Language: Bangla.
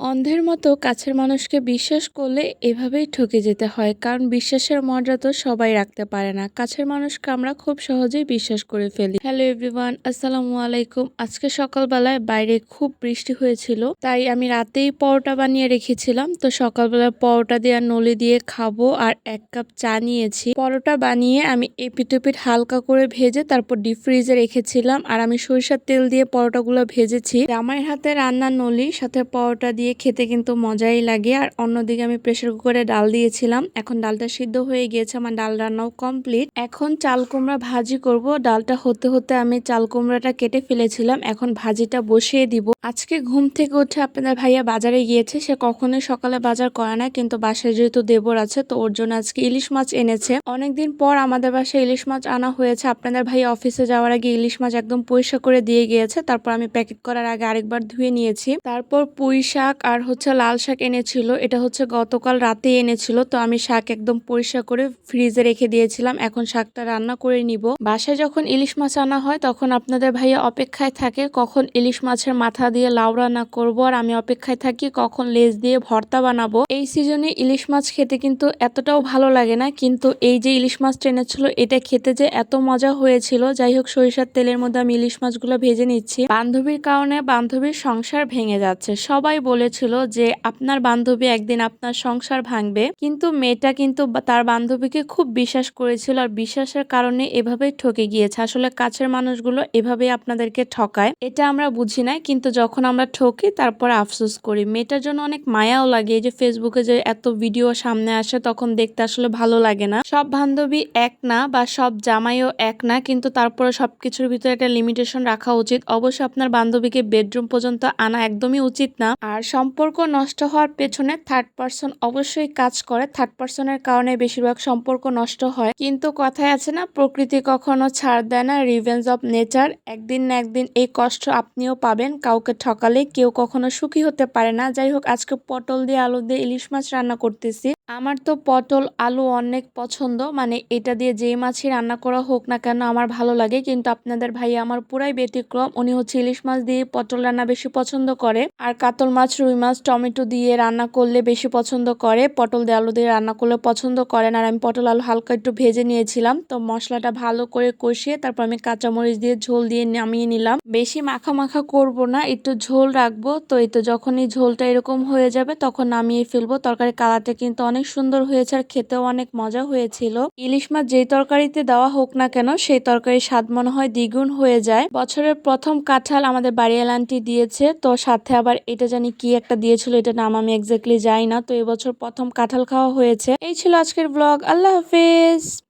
অন্ধের মতো কাছের মানুষকে বিশ্বাস করলে এভাবেই ঠকে যেতে হয়, কারণ বিশ্বাসের মর্যাদা তো সবাই রাখতে পারে না। কাছের মানুষকে আমরা খুব সহজেই বিশ্বাস করে ফেলি। হ্যালো এভরিওয়ান, আসসালামু আলাইকুম। আজকে সকালবেলায় বাইরে খুব বৃষ্টি হয়েছিল, তাই আমি রাতেই পরোটা বানিয়ে রেখেছিলাম। তো সকালবেলায় পরোটা দিয়ে নলি দিয়ে খাব আর এক কাপ চা নিয়েছি। পরোটা বানিয়ে আমি এপিটোপিট হালকা করে ভেজে তারপর ডিপ ফ্রিজে রেখেছিলাম। আর আমি সরিষার তেল দিয়ে পরোটাগুলো ভেজেছি। আমার হাতে রান্নার নলি, সাথে পরোটা দিয়ে খেতে কিন্তু মজাই লাগে। আর অন্যদিকে আমি প্রেসার কুকারে ডাল দিয়েছিলাম। এখন ডালটা সিদ্ধ হয়ে গিয়েছে, আমার ডাল রান্নাও কমপ্লিট এখন চাল কুমড়া ভাজি করব। ডালটা হতে হতে আমি চাল কুমড়াটা কেটে ফেলেছিলাম। এখন ভাজিটা বসিয়ে দিব। আজকে ঘুম থেকে উঠে আপনাদের ভাইয়া বাজারে গিয়েছে। সে কখনোই সকালে বাজার করে না, কিন্তু বাসায় যেহেতু দেবর আছে, তো ওর জন্য আজকে ইলিশ মাছ এনেছে। অনেকদিন পর আমাদের বাসায় ইলিশ মাছ আনা হয়েছে। আপনাদের ভাই অফিসে যাওয়ার আগে ইলিশ মাছ একদম পরিষ্কার করে দিয়ে গিয়েছে। তারপর আমি প্যাকেট করার আগে আরেকবার ধুয়ে নিয়েছি। তারপর পুঁই শাক আর হচ্ছে লাল শাক এনেছিল। এটা হচ্ছে গতকাল রাতে এনেছিল। তো আমি শাক একদম পরিষ্কার করে ফ্রিজে রেখে দিয়েছিলাম। এখন শাকটা রান্না করে নিব। বাসায় যখন ইলিশ মাছ আনা হয়, তখন আপনাদের ভাইয়া অপেক্ষায় থাকে কখন ইলিশ মাছের মাথা দিয়ে লাউ রান্না করব আর আমি অপেক্ষায় থাকি কখন লেজ দিয়ে ভর্তা বানাবো। এই সিজনে ইলিশ মাছ খেতে কিন্তু এতটাও ভালো লাগে না, কিন্তু এই যে ইলিশ মাছটা এনেছিল, এটা খেতে যে এত মজা হয়েছিল। যাই হোক, সরিষার তেলের মধ্যে আমি ইলিশ মাছগুলো ভেজে নিচ্ছি। বান্ধবীর কারণে বান্ধবীর সংসার ভেঙে যাচ্ছে। সবাই বলেছিল যে আপনার বান্ধবী একদিন আপনার সংসার ভাঙবে, কিন্তু মেয়েটা কিন্তু তার বান্ধবীকে খুব বিশ্বাস করেছিল আর বিশ্বাসের কারণে এভাবেই ঠকে গিয়েছে। আসলে কাছের মানুষগুলো এভাবেই আপনাদেরকে ঠকায়, এটা আমরা বুঝি না, কিন্তু যখন আমরা ঠকি তারপর আফসোস করি। মেয়েটার জন্য অনেক মায়াও লাগে যে ফেসবুকে যে এত ভিডিও সামনে আসে তখন দেখতে আসলে ভালো লাগে না। সব বান্ধবী এক না বা সব জামাইও এক না, কিন্তু তারপরে সবকিছুর ভিতরে একটা লিমিটেশন রাখা উচিত। অবশ্যই আপনার বান্ধবীকে বেডরুম পর্যন্ত আনা একদমই উচিত না। আর সম্পর্ক নষ্ট হওয়ার পেছনে থার্ড পার্সন অবশ্যই কাজ করে। থার্ড পার্সনের কারণে বেশিরভাগ সম্পর্ক নষ্ট হয়। কিন্তু কথায় আছে না, প্রকৃতি কখনো ছাড় দেয় না রিভেঞ্জ অফ নেচার একদিন না একদিন এই কষ্ট আপনিও পাবেন, কাউকে ঠকালে কেউ কখনো সুখী হতে পারে না। যাই হোক, আজকে পটল দিয়ে, আলু দিয়ে ইলিশ মাছ রান্না করতেছি। আমার তো পটল, আলু অনেক পছন্দ। মানে এটা দিয়ে যে মাছই রান্না করা হোক না কেন আমার ভালো লাগে। কিন্তু আপনাদের ভাই আমার পুরাই ব্যতিক্রম। উনি হচ্ছে ইলিশ মাছ দিয়ে পটল রান্না বেশি পছন্দ করে। আর কাতল মাছ, রুই মাছ, টমেটো দিয়ে রান্না করলে বেশি পছন্দ করে। পটল দিয়ে আলু দিয়ে রান্না করলে পছন্দ করেন। আর আমি পটল, আলু হালকা একটু ভেজে নিয়েছিলাম। তো মশলাটা ভালো করে কষিয়ে তারপর আমি কাঁচামরিচ দিয়ে ঝোল দিয়ে নামিয়ে নিলাম। বেশি মাখা মাখা করব না, একটু ঝোল রাখব। তো এই তো যখনই ঝোলটা এরকম হয়ে যাবে তখন নামিয়ে ফেলব। তরকারি কালারটা কিন্তু অনেক সুন্দর হয়েছে আর খেতেও অনেক মজা হয়েছিল। ইলিশ মাছ যেই তরকারিতে দেওয়া হোক না কেন, সেই তরকারি স্বাদ মনে হয় দ্বিগুণ হয়ে যায়। বছরের প্রথম কাঁঠাল আমাদের বাড়ি এলানটি দিয়েছে, তো সাথে আবার এটা জানি কি একটা দিয়েছিল, এটা নাম আমি এক্স্যাক্টলি যাই না, তো এবছর প্রথম কাঁঠাল খাওয়া হয়েছে। এই ছিল আজকের ব্লগ আল্লাহ হাফেজ।